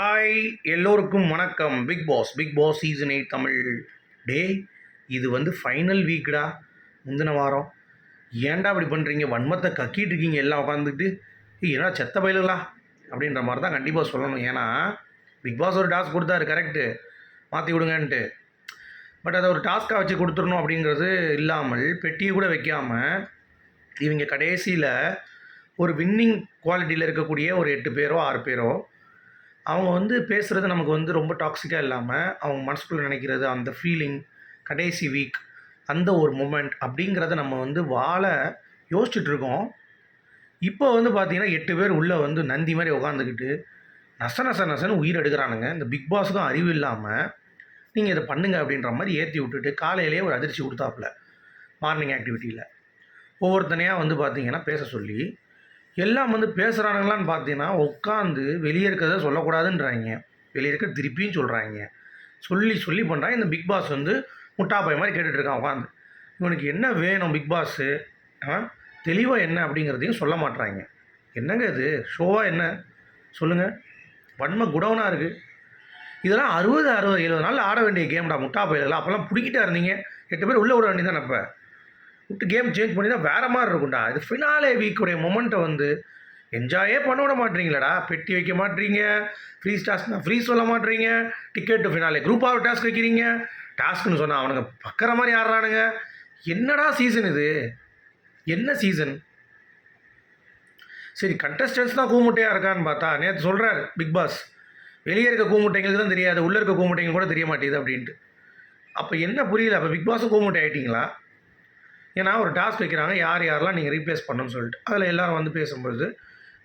Hi எல்லோருக்கும் வணக்கம். Bigg Boss Bigg Boss season eight Tamil day. இது வந்து ஃபைனல் வீக்டா முந்தின வாரம். ஏன்டா இப்படி பண்ணுறீங்க வன்மத்தை கக்கிட்டு இருக்கீங்க. எல்லாம் உட்காந்துக்கிட்டு ஏன்னா செத்த பயிலுங்களா அப்படின்ற மாதிரி தான் கண்டிப்பாக சொல்லணும். ஏன்னா பிக் பாஸ் ஒரு டாஸ்க் கொடுத்தாரு கரெக்டு மாற்றி விடுங்கன்ட்டு. பட் அதை ஒரு டாஸ்க்காக வச்சு கொடுத்துடணும் அப்படிங்கிறது இல்லாமல் பெட்டியை கூட வைக்காமல் இவங்க கடைசியில் ஒரு வின்னிங் குவாலிட்டியில் இருக்கக்கூடிய ஒரு எட்டு பேரோ ஆறு பேரோ அவங்க வந்து பேசுகிறது நமக்கு வந்து ரொம்ப டாக்ஸிக்காக இல்லாமல் அவங்க மனசுக்குள்ளே நினைக்கிறது அந்த ஃபீலிங் கடைசி வீக் அந்த ஒரு மூமெண்ட் அப்படிங்கிறத நம்ம வந்து வாழ யோசிச்சுட்டு இருக்கோம். இப்போ வந்து பார்த்திங்கன்னா எட்டு பேர் உள்ளே வந்து நந்தி மாதிரி உட்காந்துக்கிட்டு நச நச நசன்னு உயிர் எடுக்கிறானுங்க. இந்த பிக் பாஸுக்கும் அறிவு இல்லாமல் நீங்கள் இதை பண்ணுங்க அப்படின்ற மாதிரி ஏற்றி விட்டுட்டு காலையிலேயே ஒரு அதிர்ச்சி கொடுத்தாப்புல மார்னிங் ஆக்டிவிட்டியில் ஒவ்வொருத்தனையாக வந்து பார்த்தீங்கன்னா பேச சொல்லி எல்லாம் வந்து பேசுகிறானுங்களான்னு பார்த்தீங்கன்னா உட்காந்து வெளியே இருக்கிறத சொல்லக்கூடாதுன்றாங்க. வெளியே இருக்க திருப்பியும் சொல்கிறாங்க சொல்லி சொல்லி பண்ணுறாங்க இந்த பிக் பாஸ் வந்து முட்டாப்பாய் மாதிரி கேட்டுட்ருக்கான் உட்காந்து இவனுக்கு என்ன வேணும் பிக் பாஸு? தெளிவாக என்ன அப்படிங்கிறதையும் சொல்ல மாட்றாங்க. என்னங்க இது? ஷோவாக என்ன? சொல்லுங்கள் வன்மை குடவனாக இருக்குது இதெல்லாம் அறுபது அறுபது எழுபது நாள் ஆட வேண்டிய கேம்டா முட்டா பயிலெல்லாம் அப்போல்லாம் பிடிக்கிட்டா இருந்தீங்க. எட்டு பேர் உள்ளே விட வேண்டியதானே அப்போ? கேம் சேஞ்ச் பண்ணி தான் வேறு மாதிரி இருக்கும்டா. இது ஃபினாலே வீக்குடைய மொமெண்ட்டை வந்து என்ஜாயே பண்ண விட மாட்டீங்களடா. பெட்டி வைக்க மாட்டீங்க. ஃப்ரீ டாஸ்க்னா ஃப்ரீ சொல்ல மாட்டீங்க. டிக்கெட் டு ஃபினாலே குரூப்பாக டாஸ்க் வைக்கிறீங்க. டாஸ்க்னு சொன்னால் அவனுங்க பக்கிற மாதிரி ஆடுறானுங்க. என்னடா சீசன் இது? என்ன சீசன் சரி கண்டஸ்டன்ஸ் தான் கூமுட்டையாக இருக்கான்னு பார்த்தா நேற்று சொல்கிறார் பிக் பாஸ் வெளியே இருக்க கூமுட்டைங்களுக்கு தான் தெரியாது உள்ளே இருக்க கூமுட்டைங்க கூட தெரிய மாட்டேங்குது அப்படின்ட்டு. அப்போ என்ன புரியல? அப்போ பிக் பாஸும் கூமுட்டை ஆகிட்டிங்களா ஏன்னா ஒரு டாஸ்க் வைக்கிறாங்க யார் யாரெல்லாம் நீங்கள் ரீப்ளேஸ் பண்ணணும்னு சொல்லிட்டு. அதில் எல்லோரும் வந்து பேசும்போது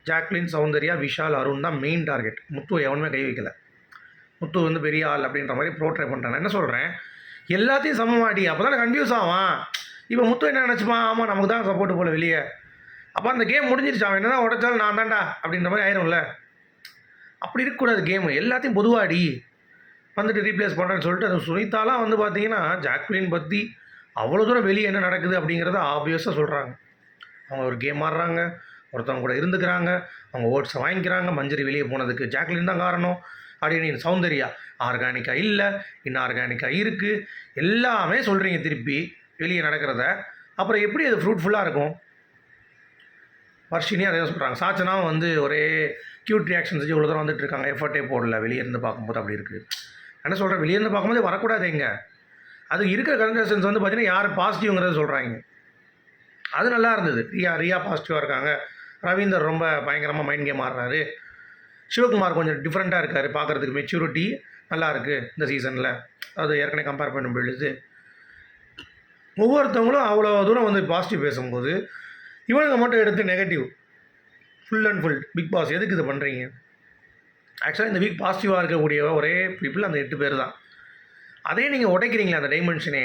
ஜாக்லின் சௌந்தர்யா விஷால் அருண் தான் மெயின் டார்கெட் முத்து எவனுமே கை வைக்கல. முத்து வந்து பெரிய ஆள் அப்படின்ற மாதிரி ப்ரோட்ரை பண்ணுறாங்க என்ன சொல்கிறேன் எல்லாத்தையும் சமமாடி அப்போ தான் கன்ஃபியூஸ் ஆவான். இப்போ முத்து என்ன நினச்சிப்பான்? ஆமாம் நமக்கு தான் சப்போர்ட் போல வெளியே. அப்போ அந்த கேம் முடிஞ்சிருச்சு. அவன் என்ன தான் உடைச்சாலும் நான் தான்டா அப்படின்ற மாதிரி ஆயிரும்ல. அப்படி இருக்கக்கூடாது கேமு எல்லாத்தையும் பொதுவாடி. வந்துட்டு ரீப்ளேஸ் பண்ணுறேன்னு சொல்லிட்டு அது சுனிதாலாம் வந்து பார்த்தீங்கன்னா ஜாக்லின் பற்றி அவ்வளோ தூரம் வெளியே என்ன நடக்குது அப்படிங்கிறத ஆப்வியஸாக சொல்கிறாங்க அவங்க ஒரு கேம் ஆடுறாங்க ஒருத்தவங்க கூட இருந்துக்கிறாங்க அவங்க ஓட்ஸை வாங்கிக்கிறாங்க மஞ்சரி வெளியே போனதுக்கு ஜாக்லின் தான் காரணம் அப்படின்னு சௌந்தர்யா ஆர்கானிக்காக இல்லை இன்ஆர்கானிக்காக இருக்குது எல்லாமே சொல்கிறீங்க திருப்பி வெளியே நடக்கிறத. அப்புறம் எப்படி அது ஃப்ரூட்ஃபுல்லாக இருக்கும்? வர்ஷினி அதே சொல்கிறாங்க சாச்சனா வந்து ஒரே க்யூட் ரியாக்ஷன்ஸ் இவ்வளோ தூரம் வந்துட்டு இருக்காங்க. எஃபர்ட்டே போடல. வெளியே இருந்து பார்க்கும்போது அப்படி இருக்குது என்ன சொல்கிறேன் வெளியே இருந்து பார்க்கும்போது வரக்கூடாது எங்கே? அது இருக்கிற கன்சன்ஸ் வந்து பார்த்தீங்கன்னா யார் பாசிட்டிவ்ங்கிறத சொல்கிறாங்க அது நல்லா இருந்தது. ரியா ரியா பாசிட்டிவாக இருக்காங்க. ரவீந்தர் ரொம்ப பயங்கரமாக மைண்ட் கேம் ஆடுறாரு. சிவகுமார் கொஞ்சம் டிஃப்ரெண்ட்டாக இருக்கார். பார்க்குறதுக்கு மெச்சூரிட்டி நல்லா இருக்குது இந்த சீசனில் அது ஏற்கனவே கம்பேர் பண்ணும் பொழுது. ஒவ்வொருத்தவங்களும் அவ்வளோ தூரம் வந்து பாசிட்டிவ் பேசும்போது இவனுங்க மட்டும் எடுத்து negative full and full Bigg Boss எதுக்கு இது பண்ணுறீங்க ஆக்சுவலாக இந்த வீக் பாசிட்டிவாக இருக்கக்கூடிய ஒரே பீப்புள் அந்த எட்டு பேர் தான். அதே நீங்கள் உடைக்கிறீங்களா அந்த டைமென்ஷனே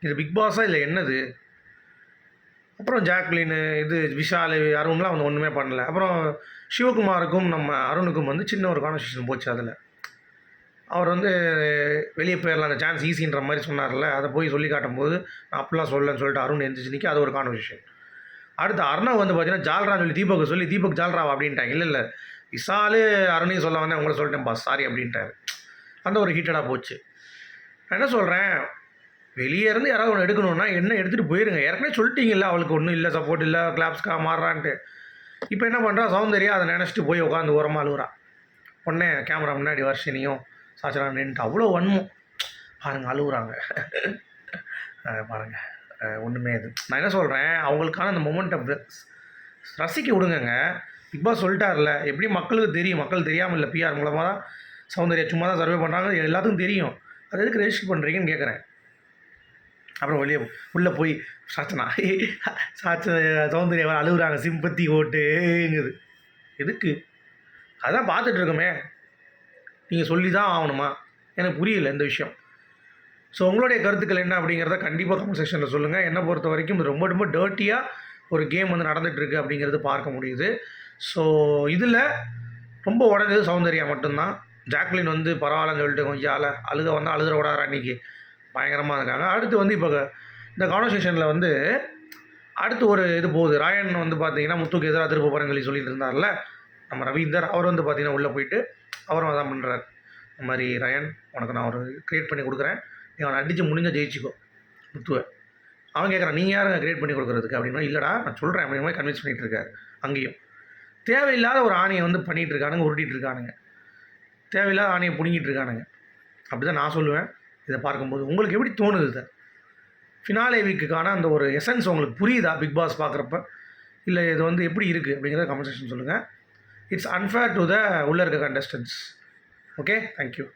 இது பிக் பாஸாக இல்லை என்னது? அப்புறம் ஜாக்லின் இது விஷால் அருண்லாம் வந்து ஒன்றுமே பண்ணல. அப்புறம் சிவகுமாருக்கும் நம்ம அருணுக்கும் வந்து சின்ன ஒரு கான்வர்சேஷன் போச்சு அதில். அவர் வந்து வெளியே போயிடலாம் அந்த சான்ஸ் ஈஸின்ற மாதிரி சொன்னார்ல. அதை போய் சொல்லி காட்டும்போது நான் அப்படிலாம் சொல்லலன்னு சொல்லிட்டு அருண் எழுந்திரிச்சு நிற்க அது ஒரு கான்வர்சேஷன் அடுத்து அருணா வந்து பார்த்தீங்கன்னா ஜால்ரா சொல்லி தீபக் சொல்லி தீபக் ஜால்ராவா அப்படின்ட்டாங்க இல்லை இல்லை. விசாலு அருணையும் சொல்ல வந்தேன் உங்களை சொல்லிட்டேன் பாஸ். சாரி அப்படின்ட்டாரு. அந்த ஒரு ஹீட்டடாக போச்சு. நான் என்ன சொல்கிறேன் வெளியே இருந்து யாராவது ஒன்று எடுக்கணும்னா என்ன எடுத்துகிட்டு போயிருங்க. ஏற்கனவே சொல்லிட்டீங்கல்ல அவளுக்கு ஒன்றும் இல்லை சப்போர்ட் இல்லை கிளாப்ஸ்க்காக மாறுறான்ட்டு. இப்போ என்ன பண்ணுறா சௌந்தர்யா அதை நினச்சிட்டு போய் உட்காந்து ஓரமாக அழுகுறா உடனே கேமரா முன்னாடி வர்ஷினியும் சாச்சரா நின்றுட்டு அவ்வளோ வன்மம். பாருங்க அழுகுறாங்க பாருங்கள் ஒன்றுமே இது. நான் என்ன சொல்கிறேன் அவங்களுக்கான அந்த மொமெண்ட்டை ரசிக்க விடுங்கங்க. பிக் பாஸ் சொல்லிட்டார்ல எப்படி மக்களுக்கு தெரியும்? மக்கள் தெரியாமல் இல்லை பிஆர் மூலமாக தான் சௌந்தர்யா சும்மா தான் சர்வே பண்ணுறாங்க எல்லாத்துக்கும் தெரியும். அது எதுக்கு ரெஜிஸ்டர் பண்ணுறீங்கன்னு கேட்குறேன் அப்புறம் வெளியே உள்ளே போய் சாச்சனா சாச்ச சௌந்தர்யா அழுகுறாங்க. சிம்பத்தி ஓட்டுங்குது. எதுக்கு? அதான் பார்த்துட்ருக்கோமே நீங்கள் சொல்லி தான் ஆகணுமா? எனக்கு புரியல இந்த விஷயம். ஸோ உங்களுடைய கருத்துக்கள் என்ன அப்படிங்கிறத கண்டிப்பாக கமெண்ட் செக்ஷனில் சொல்லுங்கள் என்னை பொறுத்த வரைக்கும் ரொம்ப ரொம்ப டேர்ட்டியாக ஒரு கேம் வந்து நடந்துகிட்ருக்கு அப்படிங்கிறது பார்க்க முடியுது. ஸோ இதில் ரொம்ப உடஞ்சது சௌந்தர்யா மட்டும்தான். ஜாக்லின் வந்து பரவாயில்லன்னு சொல்லிட்டு கொஞ்சம் அழ அழுக வந்தால் அழுகிற விடாத அன்றைக்கி பயங்கரமாக இருக்காங்க. அடுத்து வந்து இப்போ இந்த கான்வர்சேஷனில் வந்து அடுத்து ஒரு இது போகுது. ராயன் வந்து பார்த்தீங்கன்னா முத்துக்கு எதிராக திருப்ப போகிறேன்னு சொல்லி சொல்லிட்டு இருந்தார்ல. நம்ம ரவீந்தர் அவர் வந்து பார்த்தீங்கன்னா உள்ளே போயிட்டு அவரும் அதான் பண்ணுறாரு இந்த மாதிரி ரயன் உனக்கு நான் ஒரு க்ரியேட் பண்ணி கொடுக்குறேன். நீ அவனை அடித்து முடிஞ்ச ஜெயிச்சிக்கோ. முத்துவை. அவன் கேட்குறான் நீ யாருங்க க்ரியேட் பண்ணி கொடுக்குறதுக்கு? அப்படின்னா இல்லைடா நான் சொல்கிறேன் அப்படிங்கிற மாதிரி கன்வின்ஸ் பண்ணிகிட்டு இருக்காரு. அங்கேயும். தேவையில்லாத ஒரு ஆணையை வந்து பண்ணிகிட்டு இருக்கானுங்க உருட்டிகிட்டு இருக்கானுங்க. தேவையில்லாத ஆணையை பிடுங்கிட்டு இருக்கானுங்க. அப்படி தான் நான் சொல்லுவேன். இதை பார்க்கும்போது உங்களுக்கு எப்படி தோணுது சார் ஃபினாலே வீக்குக்கான அந்த ஒரு எசன்ஸ் உங்களுக்கு புரியுதா? பிக் பாஸ் பார்க்குறப்ப? இல்லை இது வந்து எப்படி இருக்குது அப்படிங்கிறத கமெண்ட் செக்ஷன் சொல்லுங்கள் இட்ஸ் அன்ஃபேர் டு த உள்ளே இருக்க கண்டஸ்டன்ஸ் ஓகே தேங்க்யூ